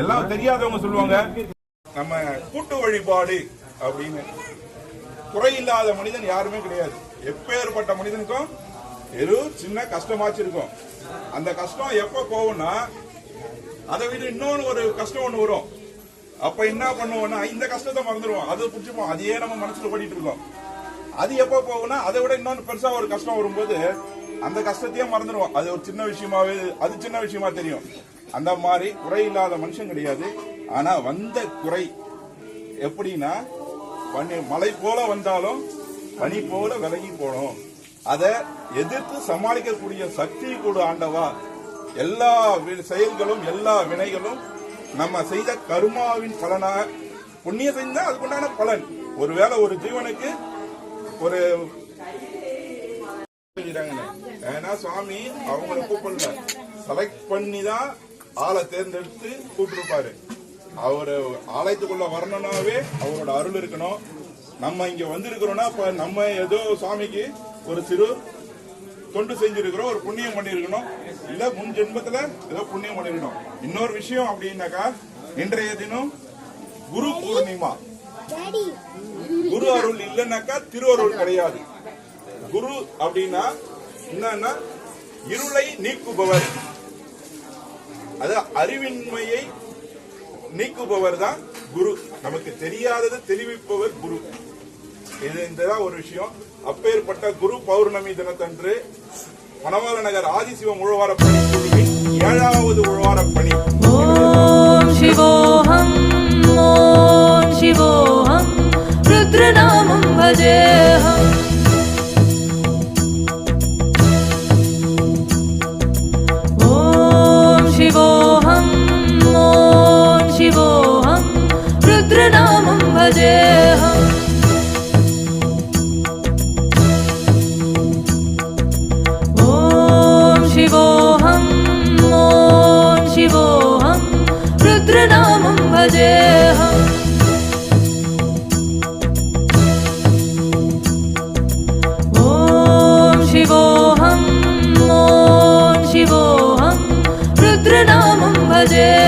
எல்லாம் தெரியாதவங்க சொல்லுவாங்க. நம்ம கூட்டு வழிபாடு அப்படின்னு. குறையில்லாத மனிதன் யாருமே கிடையாது. எப்பேற்பட்ட மனிதனுக்கும் ஏதோ சின்ன கஷ்டமாச்சு இருக்கும். அந்த கஷ்டம் எப்ப போகும்னா அதை விட இன்னொன்னு ஒரு கஷ்டம் ஒண்ணு வரும். அப்ப என்ன பண்ணுவோம்னா இந்த கஷ்டத்தை மறந்துடுவோம். அதை பிடிச்சிப்போம். அதையே நம்ம மனசுல ஓடிட்டு இருக்கோம். அது எப்போ போகும்னா அதை விட இன்னொன்று பெருசா ஒரு கஷ்டம் வரும்போது அந்த கஷ்டத்தையே மறந்துடுவோம். அது ஒரு சின்ன விஷயமாவே அது சின்ன விஷயமா தெரியும். அந்த மாதிரி குறை இல்லாத மனுஷன் கிடையாது. ஆனா வந்த குறை எப்படின்னா பனி மலை போல வந்தாலும் பனி போல விலகி போனோம். அதை எதிர்த்து சமாளிக்கக்கூடிய சக்தி கூட ஆண்டவா. எல்லா வி- செயல்களும் எல்லா வினைகளும் நம்ம செய்த கருமாவின் பலனா புண்ணியம் செஞ்சா அதுக்குண்டான பலன். ஒருவேளை ஒரு ஜீவனுக்கு ஒரு ஏன்னா சுவாமி அவங்களை கூப்பிடல. செலக்ட் பண்ணி தான் ஆளை தேர்ந்தெடுத்து கூப்பிட்டுருப்பாரு. அவரு ஆலயத்துக்குள்ள வரணும்னாவே அவரோட அருள் இருக்கணும். நம்ம இங்க வந்திருக்கிறோம்னா இப்ப நம்ம ஏதோ சுவாமிக்கு ஒரு சிறு தொண்டு செஞ்சிருக்கிறோம் ஒரு புண்ணியம் பண்ணிருக்கணும். இல்ல முன் ஜென்மத்துல ஏதோ புண்ணியம் பண்ணிருக்கணும். இன்னொரு விஷயம் அப்படின்னாக்கா இன்றைய தினம் குரு பூர்ணிமா. குரு அருள் இல்லைன்னாக்கா திரு அருள் கிடையாது. குரு அப்படின்னா என்னன்னா இருளை நீக்குபவர். அது அறிவின்மையை நீக்குபவர் தான் குரு. நமக்கு தெரியாதது தெரிவிப்பவர் குரு. இது இந்ததான் ஒரு விஷயம். அப்பேற்பட்ட குரு பௌர்ணமி தினத்தன்று மணவாள நகர் ஆதிசிவம் உழவார பணி ஏழாவது உழவார பணி शिवोऽहम् ॐ शिवोऽहम् रुद्रनामं भजेऽहम् ॐ शिवोऽहम् ॐ शिवोऽहम् रुद्रनामं भजे 对